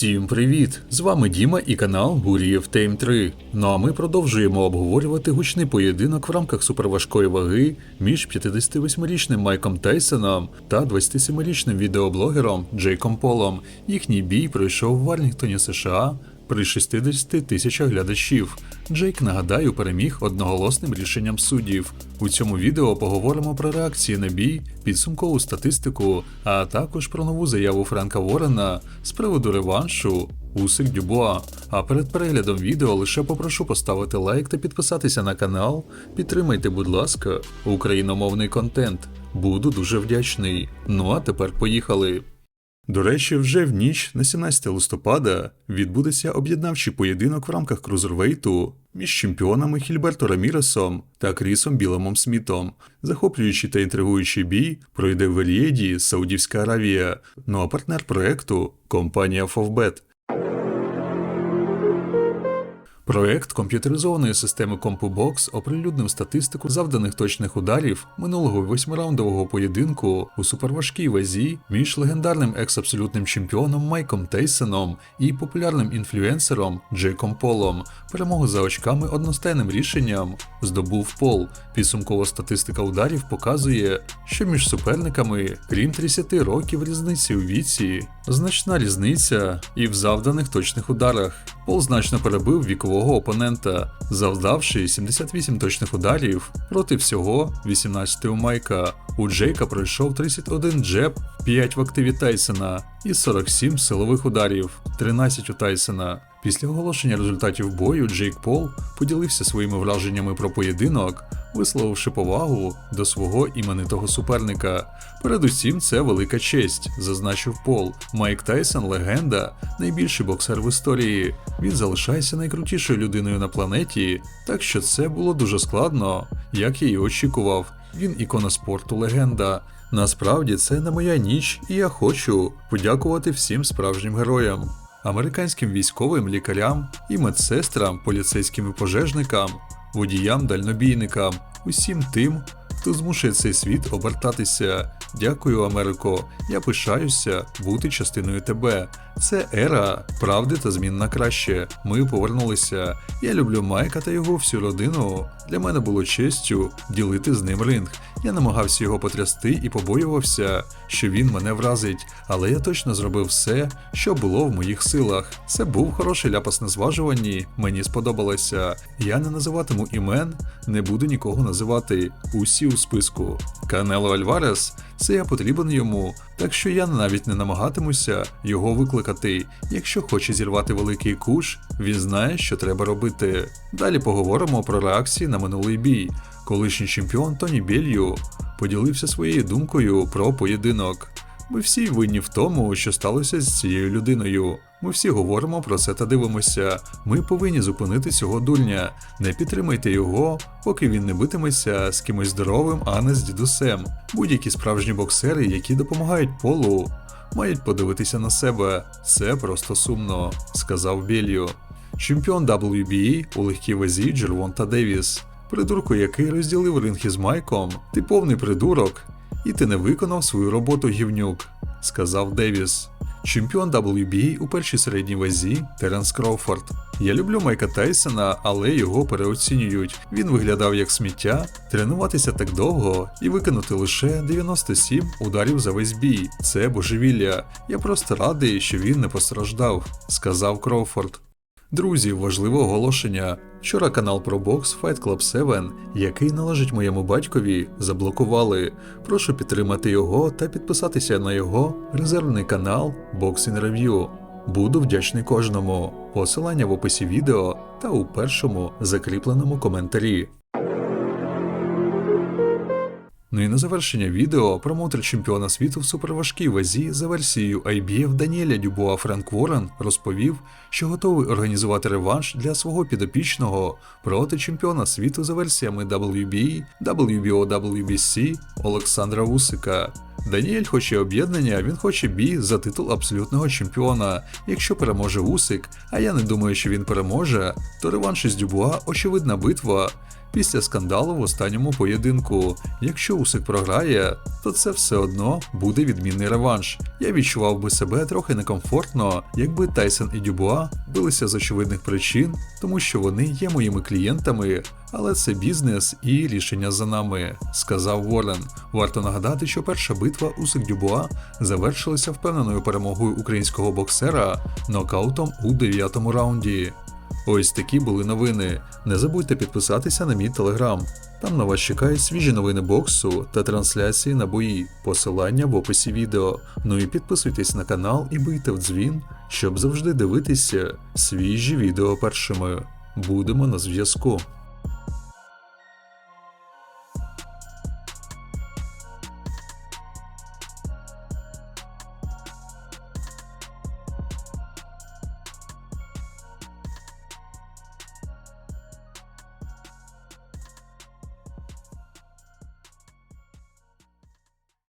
Всім привіт! З вами Діма і канал Гурієв Тейм 3. Ну а ми продовжуємо обговорювати гучний поєдинок в рамках суперважкої ваги між 58-річним Майком Тайсоном та 27-річним відеоблогером Джейком Полом. Їхній бій пройшов в Варлінгтоні, США при 60 тисячах глядачів. Джейк, нагадаю, переміг одноголосним рішенням суддів. У цьому відео поговоримо про реакції на бій, підсумкову статистику, а також про нову заяву Френка Ворена з приводу реваншу Усик Дюбуа. А перед переглядом відео лише попрошу поставити лайк та підписатися на канал. Підтримайте, будь ласка, україномовний контент. Буду дуже вдячний. Ну а тепер поїхали. До речі, вже в ніч на 17 листопада відбудеться об'єднавчий поєдинок в рамках крузервейту між чемпіонами Хільберто Раміресом та Крісом Білемом Смітом. Захоплюючий та інтригуючий бій пройде в Ельєді, Саудівська Аравія. Ну а партнер проекту компанія Фовбет. Проект комп'ютеризованої системи CompuBox оприлюднив статистику завданих точних ударів минулого восьмираундового поєдинку у суперважкій вазі між легендарним екс-абсолютним чемпіоном Майком Тейсоном і популярним інфлюенсером Джейком Полом. Перемогу за очками одностайним рішенням здобув Пол. Підсумкова статистика ударів показує, що між суперниками, крім 30 років різниці у віці, значна різниця і в завданих точних ударах. Пол значно перебив вікового опонента, завдавши 78 точних ударів проти всього 18 у Майка. У Джейка пройшов 31 джеб, 5 в активі Тайсона і 47 силових ударів, 13 у Тайсона. Після оголошення результатів бою Джейк Пол поділився своїми враженнями про поєдинок, висловивши повагу до свого іменитого суперника. Передусім, це велика честь, зазначив Пол. Майк Тайсон легенда, найбільший боксер в історії. Він залишається найкрутішою людиною на планеті, так що це було дуже складно, як я і очікував. Він ікона спорту легенда. Насправді це не моя ніч, і я хочу подякувати всім справжнім героям американським військовим лікарям і медсестрам, поліцейським і пожежникам, водіям, дальнобійникам, усім тим, хто змушує цей світ обертатися. Дякую, Америко. Я пишаюся бути частиною тебе. Це ера правди та змін на краще. Ми повернулися. Я люблю Майка та його всю родину. Для мене було честю ділити з ним ринг. Я намагався його потрясти і побоювався, що він мене вразить, але я точно зробив все, що було в моїх силах. Це був хороший ляпас на зважуванні, мені сподобалося. Я не називатиму імен, не буду нікого називати. Усі у списку. Канело Альварес, це я потрібен йому, так що я навіть не намагатимуся його викликати. Якщо хоче зірвати великий куш, він знає, що треба робити. Далі поговоримо про реакції на минулий бій. Колишній чемпіон Тоні Белью поділився своєю думкою про поєдинок. Ми всі винні в тому, що сталося з цією людиною. Ми всі говоримо про це та дивимося. Ми повинні зупинити цього дурня. Не підтримайте його, поки він не битиметься з кимось здоровим, а не з дідусем. Будь-які справжні боксери, які допомагають полу, мають подивитися на себе. Це просто сумно, сказав Бельо. Чемпіон WBA у легкій вазі Джервонта Девіс. Придурку, який розділив ринг із Майком, ти повний придурок, і ти не виконав свою роботу гівнюк, сказав Девіс. Чемпіон WBA у першій середній вазі Теренс Кроуфорд. Я люблю Майка Тайсона, але його переоцінюють. Він виглядав як сміття, тренуватися так довго і виконати лише 97 ударів за весь бій. Це божевілля. Я просто радий, що він не постраждав, сказав Кроуфорд. Друзі, важливе оголошення. Вчора канал про бокс Fight Club 7, який належить моєму батькові, заблокували. Прошу підтримати його та підписатися на його резервний канал Boxing Review. Буду вдячний кожному. Посилання в описі відео та у першому закріпленому коментарі. Ну і на завершення відео промоутер чемпіона світу в суперважкій вазі за версією IBF Даніеля Дюбуа Френк Ворен розповів, що готовий організувати реванш для свого підопічного проти чемпіона світу за версіями WBA, WBO, WBC Олександра Вусика. Даніель хоче об'єднання, він хоче бій за титул абсолютного чемпіона. Якщо переможе Усик, а я не думаю, що він переможе, то реванш із Дюбуа очевидна битва. Після скандалу в останньому поєдинку. Якщо Усик програє, то це все одно буде відмінний реванш. Я відчував би себе трохи некомфортно, якби Тайсон і Дюбуа билися з очевидних причин, тому що вони є моїми клієнтами, але це бізнес і рішення за нами, сказав Ворен. Варто нагадати, що перша битва Усик Дюбуа завершилася впевненою перемогою українського боксера нокаутом у дев'ятому раунді. Ось такі були новини. Не забудьте підписатися на мій телеграм. Там на вас чекають свіжі новини боксу та трансляції на бої. Посилання в описі відео. Ну і підписуйтесь на канал і бийте в дзвін, щоб завжди дивитися свіжі відео першими. Будемо на зв'язку.